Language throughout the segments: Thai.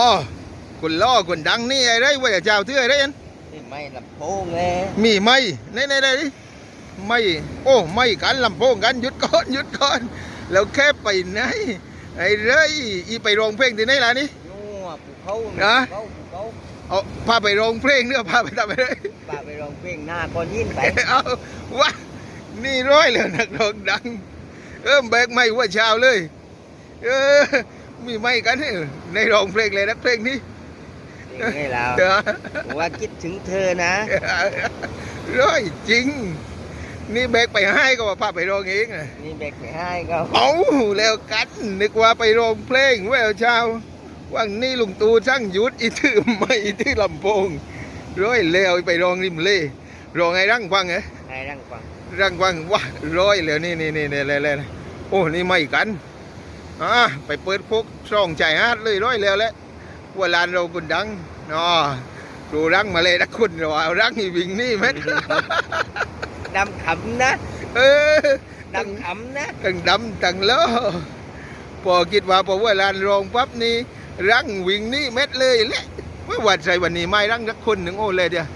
อ๋อคนล่อคนดังนี่ไอ้ไรว่าจะเจ้าเทื่อไอ้ไรอันนี่ไม่ลำโพงเลยมีไหมในในในดิไม่โอ้ไม่กันลำโพงกันหยุดก่อนหยุดก่อน แล้วแค่ไปไหนไอ้ไรอีไปร้องเพลงที่ไหนล่ะนี่นัวภูเขานะภูเขาภูเขาเอาพาไปร้องเพลงเนื้อพาไปทำอะไรป่าไปร้องเพลงหน้าก้อนหินไปเอาวะนี่ร้อยเลยนักร้องดัง เออแบกไม่ว่าเช้าเลย เออ มีไม่กันเออในร้องเพลงเลยนักเพลงนี้นี่ไงเราเออว่าคิดถึงเธอนะร้อยจริง นี่แบกไปให้ก็ว่าพาไปร้องเองนะนี่เบกไปให้ก็เอาแล้วกันนึกว่าไปร้องเพลงแววเช้าว่างนี่ลุงตูช่างหยุดอีถือไม่อีถือลำโพงร้อยแล้วไปร้องริมเล่ร้องไงรังฟังเหรอให้รังฟังรังวังว่าร้อยแล้วนี่นี่นี่นี่เลยเลยโอ้นี่ไม่กัน อ่าไปเปิดพกช่องใจฮาดเลยร้อยแล้วแหละว่าลานเราคนดังอ๋อครูรังมาเลยนะคุณเราเอารังอีวิ่งนี่แม็ดดำขำนะ เออดำขำนะตั้งดำตั้งล้อพอคิดว่าพอว่าลานรองปั๊บนี่รังวิ่งนี่เม็ดเลยแหละไม่ว่าใจวันนี้ไม่รังสักคนหนึ่งโอ้เลยเดียว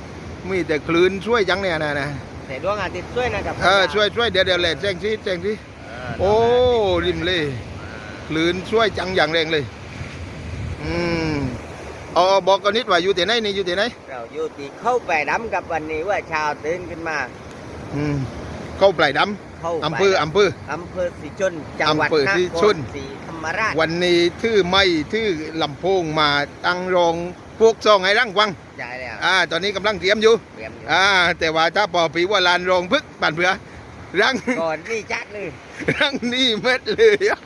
มีแต่คลื่นช่วยจังเนี่ยนะนะแต่ดวงอาทิตย์ช่วยนะครับเออช่วยช่วยเดี๋ยวเดี๋ยวเลยแจ้งที่แจ้งที่โอ้ริมเลย คลื่นช่วยจังอย่างแรงเลย อืมเอาเอาบอกกันนิดว่าอยู่ที่ไหนนี่อยู่ที่ไหนเราอยู่ที่เข้าไปดำกับวันนี้ว่าเชาวตื่นขึ้นมา อืมเข้าปลายดเข้าำไปอำเภออำเภออำเภอสีชนจังหวัดอำเภอนศรีคชรนศรีธรรมราชวันนี้ทื่อไม่ทื่อลำโพงมาตั้งรองพวกซองไห้รังวังใช่แล้วอ่าตอนนี้กำลังเตรียมอยู่เตรียมอยู่อ่าแต่ว่าถ้าปอปีว่าลานรองพึกปั่นเผือรังก่อนนี่จัดเลยรังนี่เม็ดเลยอะ